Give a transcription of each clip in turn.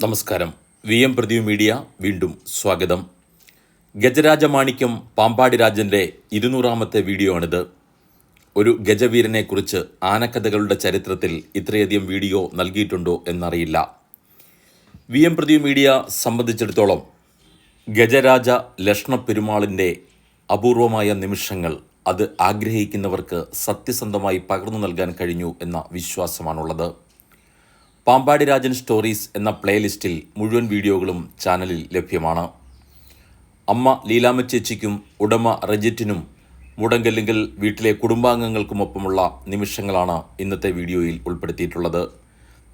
നമസ്കാരം. V M പ്രതി media വീണ്ടും സ്വാഗതം. ഗജരാജമാണിക്യം പാമ്പാടി രാജന്റെ ഇരുന്നൂറാമത്തെ വീഡിയോ ആണിത്. ഒരു ഗജവീരനെക്കുറിച്ച് ആനക്കഥകളുടെ ചരിത്രത്തിൽ ഇത്രയധികം വീഡിയോ നൽകിയിട്ടുണ്ടോ എന്നറിയില്ല. വി എം പ്രതി മീഡിയ സംബന്ധിച്ചിടത്തോളം ഗജരാജ ലക്ഷ്മ പെരുമാളിന്റെ അപൂർവമായ നിമിഷങ്ങൾ അത് ആഗ്രഹിക്കുന്നവർക്ക് സത്യസന്ധമായി പകർന്നു നൽകാൻ കഴിഞ്ഞു എന്ന വിശ്വാസമാണുള്ളത്. പാമ്പാടി രാജൻ സ്റ്റോറീസ് എന്ന പ്ലേലിസ്റ്റിൽ മുഴുവൻ വീഡിയോകളും ചാനലിൽ ലഭ്യമാണ്. അമ്മ ലീലാമ്മ ചേച്ചിക്കും ഉടമ റജിറ്റിനും മുടങ്കല്ലെങ്കിൽ വീട്ടിലെ കുടുംബാംഗങ്ങൾക്കുമൊപ്പമുള്ള നിമിഷങ്ങളാണ് ഇന്നത്തെ വീഡിയോയിൽ ഉൾപ്പെടുത്തിയിട്ടുള്ളത്.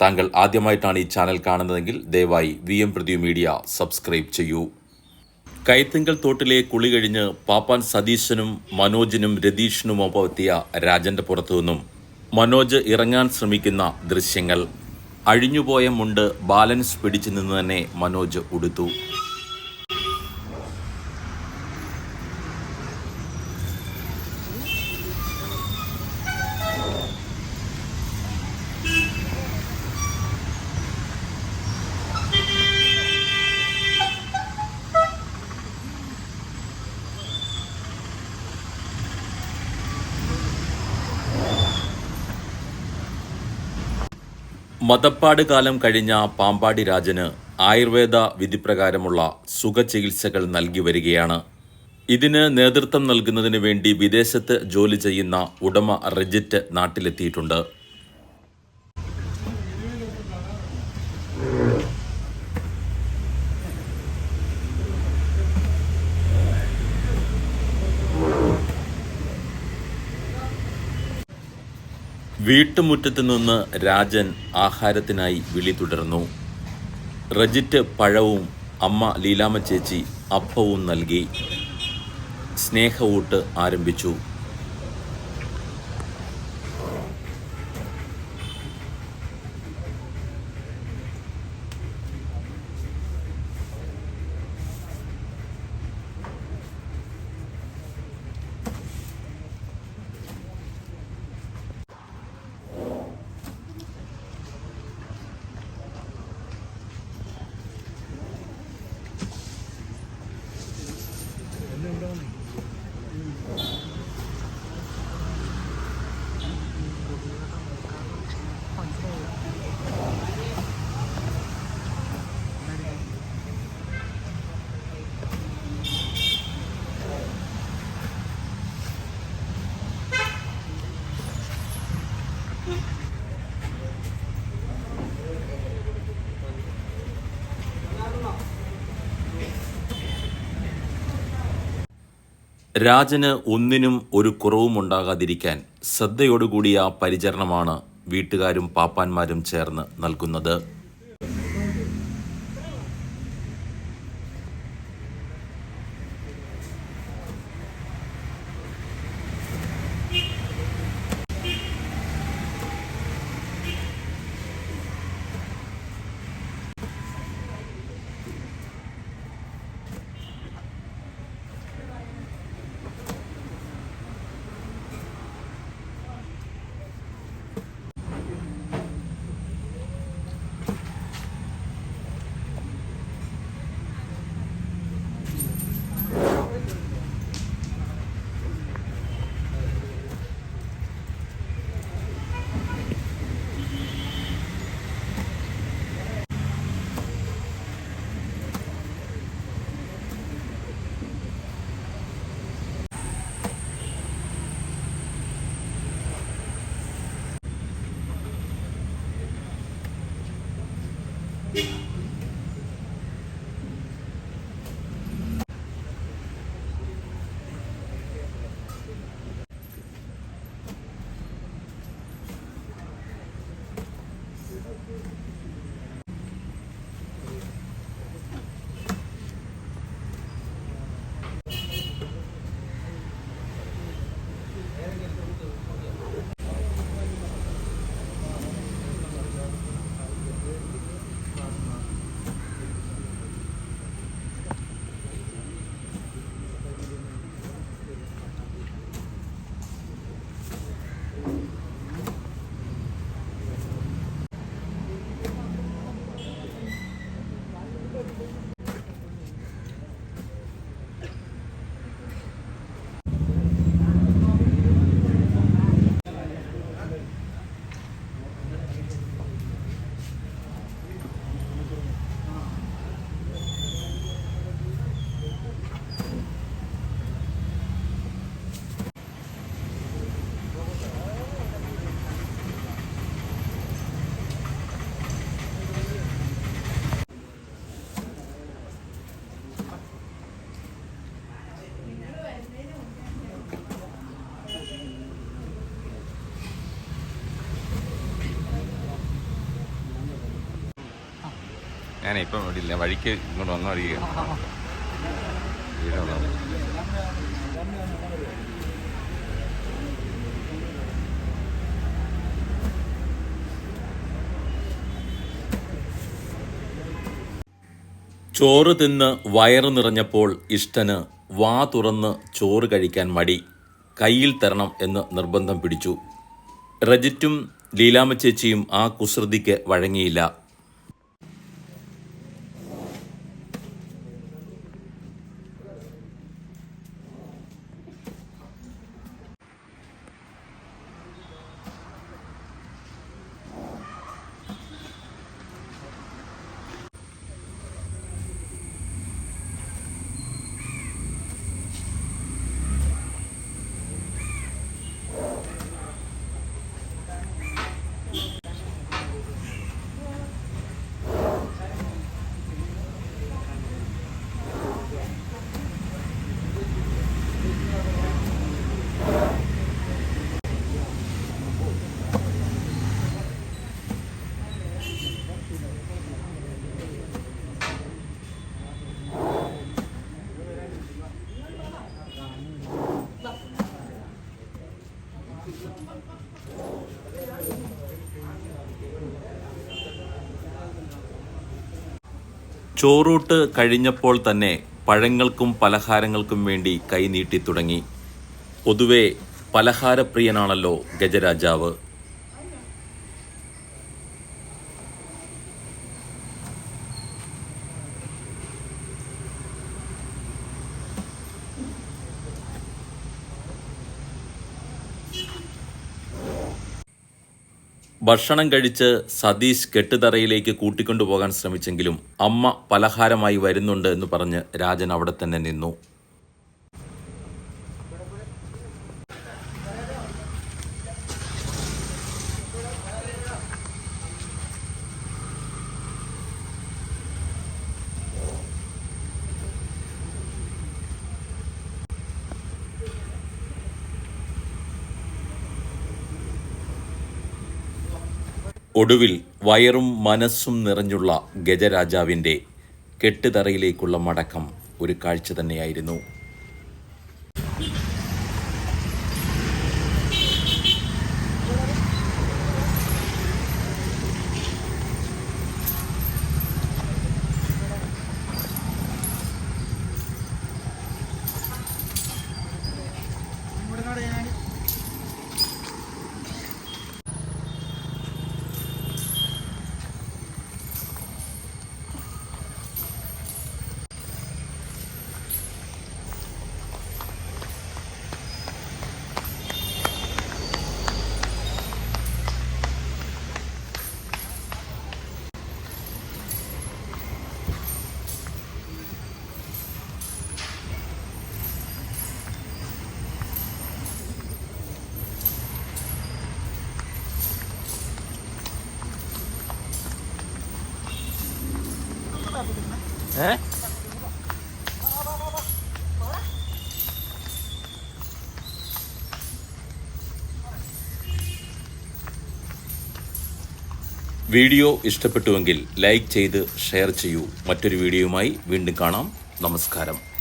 താങ്കൾ ആദ്യമായിട്ടാണ് ഈ ചാനൽ കാണുന്നതെങ്കിൽ ദയവായി V M Prathi media subscribe ചെയ്യൂ. കൈത്തിങ്കൽ തോട്ടിലെ കുളി കഴിഞ്ഞ് പാപ്പാൻ സതീശനും മനോജിനും രതീഷിനുമൊപ്പം എത്തിയ രാജന്റെ പുറത്തു നിന്നും മനോജ് ഇറങ്ങാൻ ശ്രമിക്കുന്ന ദൃശ്യങ്ങൾ. അഴിഞ്ഞുപോയ മുണ്ട് ബാലൻസ് പിടിച്ചു നിന്ന് തന്നെ മനോജ് ഉടുത്തു. മതപ്പാട് കാലം കഴിഞ്ഞ പാമ്പാടി രാജന് ആയുർവേദ വിധിപ്രകാരമുള്ള സുഖചികിത്സകൾ നൽകി വരികയാണ്. ഇതിന് നേതൃത്വം നൽകുന്നതിന് വേണ്ടി വിദേശത്ത് ജോലി ചെയ്യുന്ന ഉടമ റെജിറ്റ് നാട്ടിലെത്തിയിട്ടുണ്ട്. വീട്ടുമുറ്റത്ത് നിന്ന് രാജൻ ആഹാരത്തിനായി വിളി തുടർന്നു. റജിറ്റ് പഴവും അമ്മ ലീലാമ്മ ചേച്ചി അപ്പവും നൽകി. സ്നേഹവൂട്ട് ആരംഭിച്ചു. രാജന് ഒന്നിനും ഒരു കുറവും ഉണ്ടാകാതിരിക്കാൻ ശ്രദ്ധയോടുകൂടിയ പരിചരണമാണ് വീട്ടുകാരും പാപ്പാന്മാരും ചേർന്ന് നൽകുന്നത്. ഞാൻ ഇപ്പം ഇവിടെ ഇല്ല വഴിക്ക് ഇങ്ങോട്ട് വന്നു അറിയുക ചോറ് തിന്ന് വയറ് നിറഞ്ഞപ്പോൾ ഇഷ്ടന് വാ തുറന്ന് ചോറ് കഴിക്കാൻ മടി. കയ്യിൽ തരണം എന്ന് നിർബന്ധം പിടിച്ചു. റജിറ്റും ലീലാമ ചേച്ചിയും ആ കുസൃതിക്ക് വഴങ്ങിയില്ല. ചോറൂട്ട് കഴിഞ്ഞപ്പോൾ തന്നെ പഴങ്ങൾക്കും പലഹാരങ്ങൾക്കും വേണ്ടി കൈനീട്ടി തുടങ്ങി. പൊതുവെ പലഹാരപ്രിയനാണല്ലോ ഗജരാജാവ്. ഭക്ഷണം കഴിച്ച് സതീഷ് കെട്ടുതറയിലേക്ക് കൂട്ടിക്കൊണ്ടുപോകാൻ ശ്രമിച്ചെങ്കിലും അമ്മ പലഹാരമായി വരുന്നുണ്ട് എന്ന് പറഞ്ഞ് രാജൻ അവിടെ തന്നെ നിന്നു. ഒടുവിൽ വയറും മനസ്സും നിറഞ്ഞുള്ള ഗജരാജാവിന്റെ കെട്ടുതറയിലേക്കുള്ള മടക്കം ഒരു കാഴ്ച തന്നെയായിരുന്നു. വീഡിയോ ഇഷ്ടപ്പെട്ടുവെങ്കിൽ ലൈക്ക് ചെയ്ത് ഷെയർ ചെയ്യൂ. മറ്റൊരു വീഡിയോയുമായി വീണ്ടും കാണാം. നമസ്കാരം.